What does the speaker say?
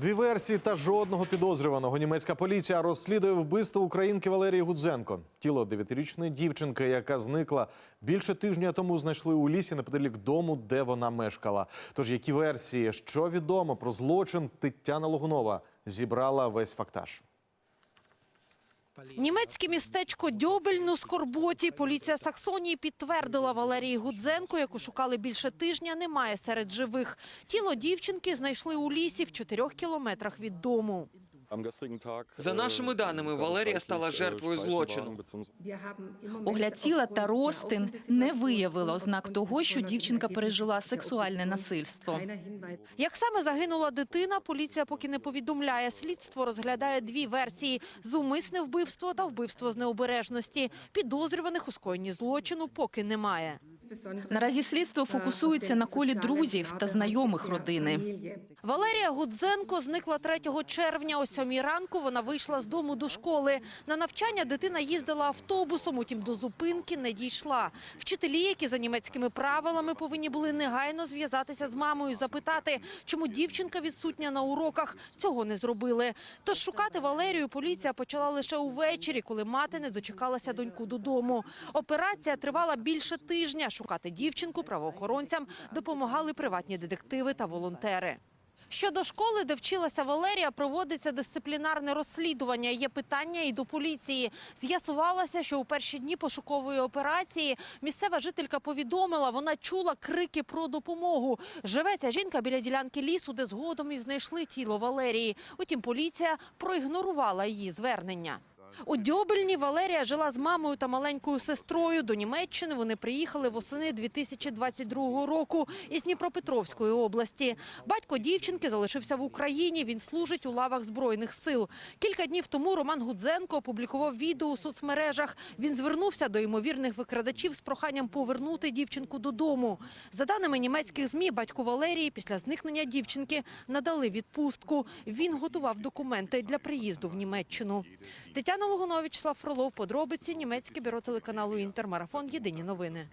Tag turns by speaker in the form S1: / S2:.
S1: Дві версії та жодного підозрюваного. Німецька поліція розслідує вбивство українки Валерії Гудзенко. Тіло дев'ятирічної дівчинки, яка зникла більше тижня тому, знайшли у лісі неподалік дому, де вона мешкала. Тож які версії, що відомо про злочин, Тетяна Логунова зібрала весь фактаж.
S2: Німецьке містечко Дьобельну Скорботі. Поліція Саксонії підтвердила Валерії Гудзенко, яку шукали більше тижня, немає серед живих. Тіло дівчинки знайшли у лісі в чотирьох кілометрах від дому.
S3: За нашими даними, Валерія стала жертвою злочину.
S4: Огляд тіла та розтин не виявили ознак того, що дівчинка пережила сексуальне насильство.
S2: Як саме загинула дитина, поліція поки не повідомляє. Слідство розглядає дві версії – зумисне вбивство та вбивство з необережності. Підозрюваних у скоєнні злочину поки немає.
S4: Наразі слідство фокусується на колі друзів та знайомих родини.
S2: Валерія Гудзенко зникла 3 червня. О 7 ранку вона вийшла з дому до школи. На навчання дитина їздила автобусом, утім до зупинки не дійшла. Вчителі, які за німецькими правилами повинні були негайно зв'язатися з мамою, запитати, чому дівчинка відсутня на уроках, цього не зробили. Тож шукати Валерію поліція почала лише увечері, коли мати не дочекалася доньку додому. Операція тривала більше тижня. Шукати дівчинку правоохоронцям допомагали приватні детективи та волонтери. Щодо школи, де вчилася Валерія, проводиться дисциплінарне розслідування. Є питання і до поліції. З'ясувалося, що у перші дні пошукової операції місцева жителька повідомила, вона чула крики про допомогу. Живе ця жінка біля ділянки лісу, де згодом і знайшли тіло Валерії. Утім, поліція проігнорувала її звернення. У Дьобельні Валерія жила з мамою та маленькою сестрою. До Німеччини вони приїхали восени 2022 року із Дніпропетровської області. Батько дівчинки залишився в Україні. Він служить у лавах збройних сил. Кілька днів тому Роман Гудзенко опублікував відео у соцмережах. Він звернувся до ймовірних викрадачів з проханням повернути дівчинку додому. За даними німецьких змі, батьку Валерії після зникнення дівчинки надали відпустку. Він готував документи для приїзду в Німеччину. Тетяна Логунович, Слав Фролов, подробиці, німецьке бюро телеканалу Інтермарафон. єдині новини.